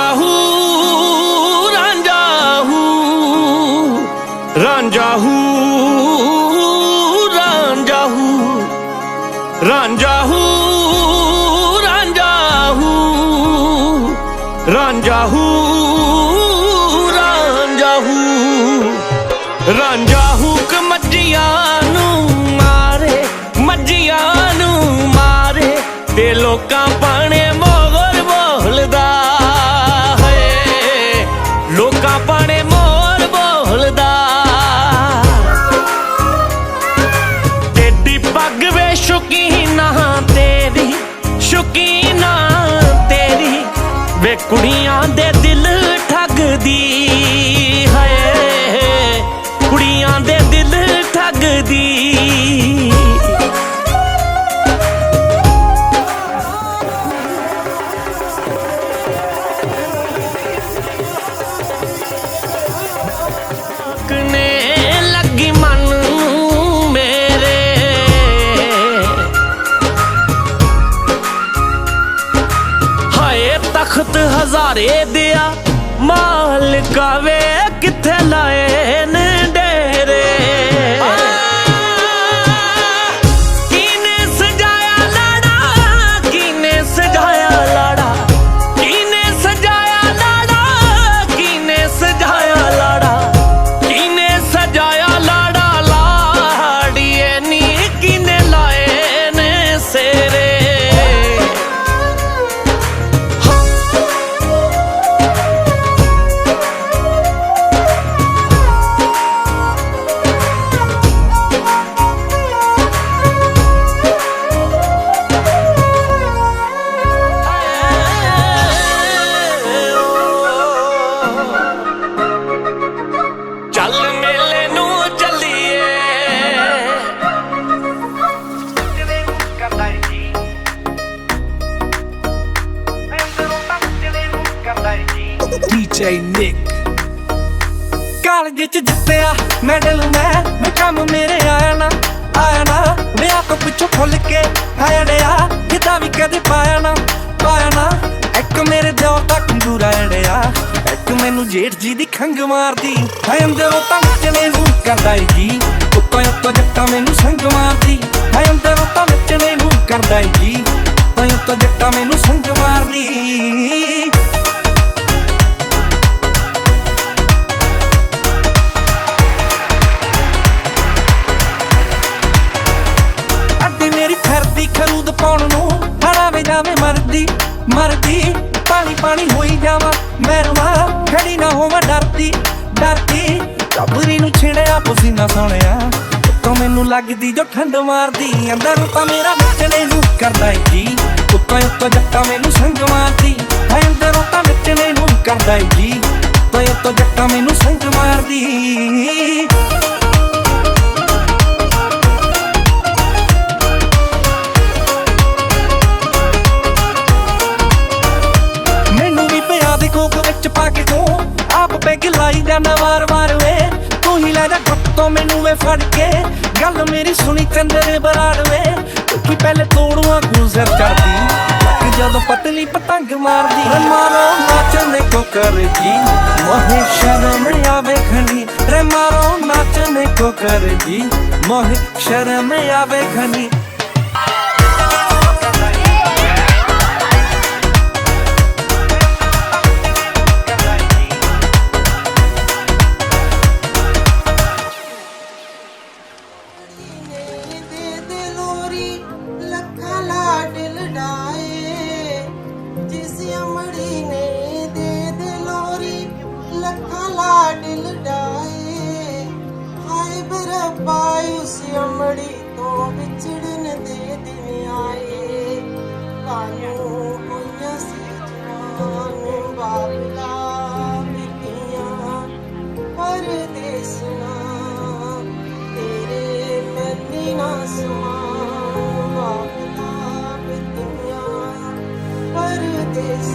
ਰਾਂਝਾ ਹੂ ਰਾਂਝਾ ਹੂ ਰਾਂਝਾ ਹੂ ਰਾਂਝਾ ਹੂ ਰਾਂਝਾ ਹੂ ਰਾਂਝਾ ਹੂ ਰਾਂਝਾ ਹੂ ਰਾਂਝਾ ਹੂ ਰਾਂਝਾ ਹੁਕ ਮੱਜੀਆਂ കുടി ਤਖਤ ਹਜ਼ਾਰੇ ਦਿਆ। ਮਾਲਕਾ ਵੇ ਕਿੱਥੇ ਲਾਏ ਨੇ? DJ Nick ਕਾਲਜ ਚ ਜਿੱਤਿਆ ਮੈਡਲ ਮੈਂ ਮੈਂ ਕੰਮ ਮੇਰੇ ਆਇਆ ਨਾ ਆਇਆ ਨਾ। ਵਿਆਹ ਤੋਂ ਪਿੱਛੋਂ ਖੁੱਲ ਕੇ ਆੜਿਆ ਕਿਤਾ ਵੀ ਕਦੇ ਪਾਇਆ ਨਾ ਪਾਇਆ ਨਾ। ਇੱਕ ਮੇਰੇ ਦਿਓ ਦਾ ਕੰਦੂਰਾ ਅੜਿਆ ਇੱਕ ਮੈਨੂੰ ਜੇਠ ਜੀ ਦੀ ਖੰਗ ਮਾਰਦੀ। ਹੈ ਅੰਦਰੋਂ ਤਾਂ ਨੱਚਣੇ ਨੂੰ ਕਰਦਾ ਈ ਜੀ, ਉੱਤੋਂ ਉੱਤੋਂ ਜੱਟਾ ਮੈਨੂੰ ਸੰਗ ਮਾਰਦੀ। ਹੈ ਅੰਦਰੋਂ ਤਾਂ ਨੱਚਣੇ ਨੂੰ ਕਰਦਾ ਈ ਜੀ, ਉੱਤੋਂ ਉੱਤੋਂ ਜੱਟਾ ਮੈਨੂੰ ਸੰਗ ਮਾਰਦੀ। ਪਾਉਣ ਨੂੰ? ਹੜਾ ਜਾਵੇ ਮਰਦੀ ਮਰਦੀ, ਪਾਣੀ ਪਾਣੀ ਹੋਈ ਜਾਵਾਂ। ਮੈਂ ਰਵਾਂ, ਖੜੀ ਨਾ ਹੋਵਾਂ ਡਰਦੀ ਡਰਦੀ। ਕਬਰੀ ਨੂੰ ਛੇੜਿਆ ਪਸੀਨਾ ਸੋਹਣਿਆ ਉੱਤੋਂ ਮੈਨੂੰ ਲੱਗਦੀ ਜੋ ਠੰਡ ਮਾਰਦੀ, ਅੰਦਰ ਤਾਂ ਮੇਰਾ ਨੱਚਣੇ ਨੂੰ ਕਰਦਾ ਜੀ। ਉੱਤੋਂ ਉੱਤੋਂ ਜੱਟਾਂ ਮੈਨੂੰ ਸੰਗ ਮਾਰਦੀ, ਹੈ ਅੰਦਰੋਂ ਤਾਂ ਨੱਚਣੇ ਨੂੰ ਕਰਦਾ ਈ ਜੀ। ਉੱਤੋਂ ਉੱਤੋਂ ਜੱਟਾਂ ਮੈਨੂੰ ਸੰਗ ਮਾਰਦੀ। ਲਾਈ ਵਾਰ ਵਾਰ ਵੇ। ਤੂੰ ਹੀ ਲੈ ਜਾ ਤੋਂ ਮੈਨੂੰ ਵੇ ਫੜ ਕੇ। ਗੱਲ ਮੇਰੀ ਸੁਣੀ ਚੰਦਰੇ ਬਰਾੜ ਵੇ। ਕਿ ਪਹਿਲੇ ਤੋੜੂਆਂ ਗੁਜ਼ਰ ਚੜਦੀ ਲੱਕ ਜਦੋਂ ਪਤਲੀ ਪਤੰਗ ਮਾਰਦੀ। ਰੇ ਮਾਰੋ ਨਾਚਣੇ ਕੋ ਕਰਦੀ। ਮੋਹੇ ਸ਼ਰਮ ਆਵੇ ਖਣੀ ਰੇ ਮਾਰੋ ਨਾਚਣੇ ਕੋ ਕਰਦੀ। ਮੋਹੇ ਸ਼ਰਮ ਆਵੇ ਖਣੀ ਦੇ ਲੋਰੀ ਲੱਖਾਂ ਲਾਡ ਲਡਾਏ, ਜਿਸ ਅਮੜੀ ਨੇ ਦੇ ਦੇ ਲੋਰੀ ਲੱਖਾਂ ਲਾਡ ਲਡਾਏ। ਹਾਏ ਬਰਬਾ, ਉਸ ਅਮੜੀ ਤੋਂ ਵਿਛੜਨ ਦੇ ਦਿਨ ਆਏ। ਕਾਨੂੰ ਹੋਈਆਂ ਸੀ ਜਵਾਨ ਬਾਬਲਾ ਬਿਤੀਆਂ ਪਰਦੇਸਨਾ ਤੇਰੇ ਮੈਨੀ ਨਾ ਸਮਾਂ। ਆਫਤਾਬ ਦੁਨੀਆ ਪਰਦੇਸ